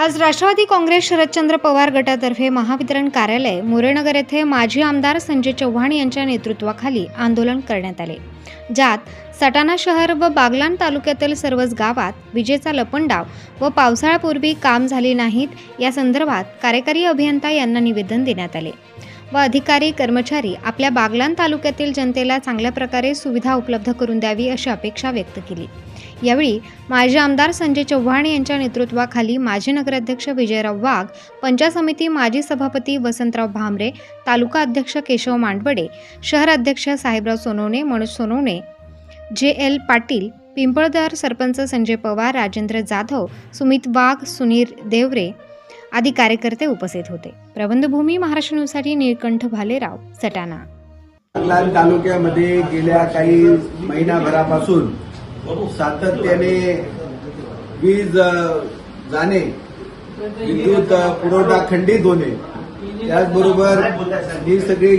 आज राष्ट्रवादी काँग्रेस शरदचंद्र पवार गटातर्फे महावितरण कार्यालय मुरेनगर येथे माजी आमदार संजय चव्हाण यांच्या नेतृत्वाखाली आंदोलन करण्यात आले. ज्यात सटाणा शहर व बागलाण तालुक्यातील सर्वच गावात विजेचा लपंडाव व पावसाळ्यापूर्वी काम झाले नाहीत या संदर्भात कार्यकारी अभियंता यांना निवेदन देण्यात आले. व अधिकारी कर्मचारी आपल्या बागलान तालुक्यातील जनतेला चांगल्या प्रकारे सुविधा उपलब्ध करून द्यावी अशी अपेक्षा व्यक्त केली. यावेळी माजी आमदार संजय चव्हाण यांच्या नेतृत्वाखाली माजी नगराध्यक्ष विजयराव वाघ पंचायत समिती माजी सभापती वसंतराव भामरे तालुका अध्यक्ष केशव मांडवडे शहर अध्यक्ष साहेबराव सोनवणे मनोज सोनवणे जे एल पाटील पिंपळदार सरपंच संजय पवार राजेंद्र जाधव सुमित वाघ सुनील देवरे आदी कार्यकर्ते उपस्थित होते. प्रबंधभूमी महाराष्ट्र न्यूजसाठी निळकंठ भालेराव सटाणा. बागलाण तालुक्यामध्ये गेल्या काही महिनाभरापासून सातत्याने वीज जाणे विद्युत पुरवठा खंडित होणे त्याचबरोबर ही सगळी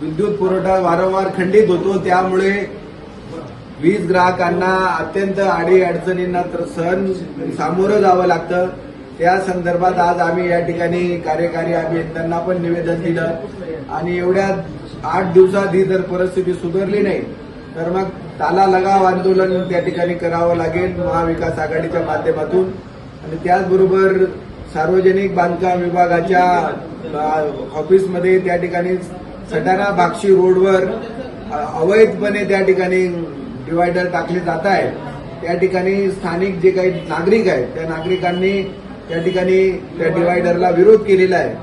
विद्युत पुरवठा वारंवार खंडित होतो. त्यामुळे वीज ग्राहकांना अत्यंत आडी अडचणींना तर सहन सामोरं जावं लागतं. त्या संदर्भात आज आम्ही या ठिकाणी कार्यकारी अभियंत्यांना पण निवेदन दिलं. आणि एवढ्या आठ दिवसात ही जर परिस्थिती सुधारली नाही तर मग ताला लगाव आंदोलन त्या ठिकाणी करावं लागेल महाविकास आघाडीच्या माध्यमातून. आणि त्याचबरोबर सार्वजनिक बांधकाम विभागाच्या ऑफिसमध्ये त्या ठिकाणी सटाणा बाक्षी रोडवर अवैधपणे त्या ठिकाणी डिवायडर टाकले जात आहेत. त्या ठिकाणी स्थानिक जे काही नागरिक आहेत त्या नागरिकांनी त्या ठिकाणी त्या डिवायडरला विरोध केलेला आहे.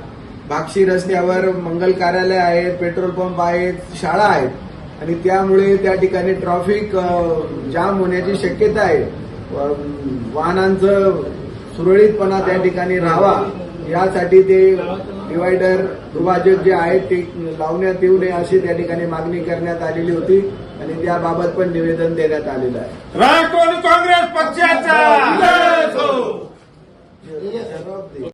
बाक्षी रस्त्यावर मंगल कार्यालय आहेत पेट्रोल पंप आहेत शाळा आहेत. आणि त्यामुळे त्या ठिकाणी ट्रॅफिक जाम होण्याची शक्यता आहे. वाहनांचं सुरळीतपणा त्या ठिकाणी राहावा. यासाठी ते डिवायडर दुभाजक जे आहेत ते लावण्यात येऊ नये अशी त्या ठिकाणी मागणी करण्यात आलेली होती. आणि त्याबाबत पण निवेदन देण्यात आलेलं आहे. राष्ट्रवादी काँग्रेस पक्षाचा!